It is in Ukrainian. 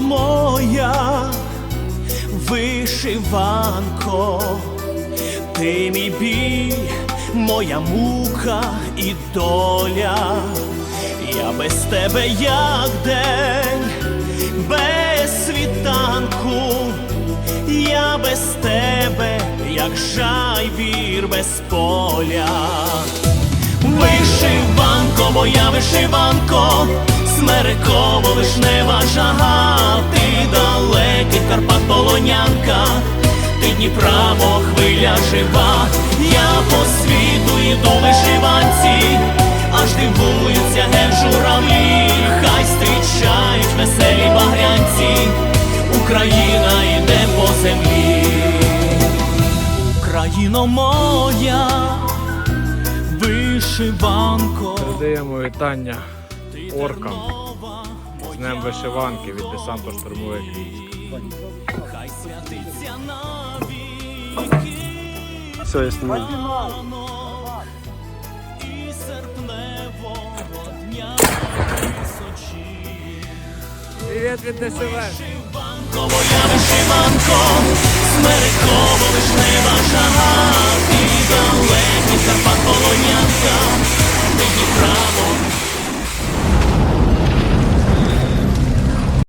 моя вишиванко, ти мій біль, моя мука і доля. Я без тебе як день, без світанку, я без тебе, як жайвір без поля. Вишиванко, моя вишиванко, смереково вишнева жага, ти далекий Карпат полонянка, ти Дніпра, мов хвиля жива, я по світу йду вишиванці, аж дивуються ген журавлі, хай зустрічають веселі багрянці, Україна йде по землі, Україно моя вишиванко. Передаємо вітання оркам з Днем вишиванки від десанту штурмових військ. Хай святиться навіки Все, я снимаю. і серпневого дня височі. Привіт від ДСВ! Вишиванко, моя вишиванко,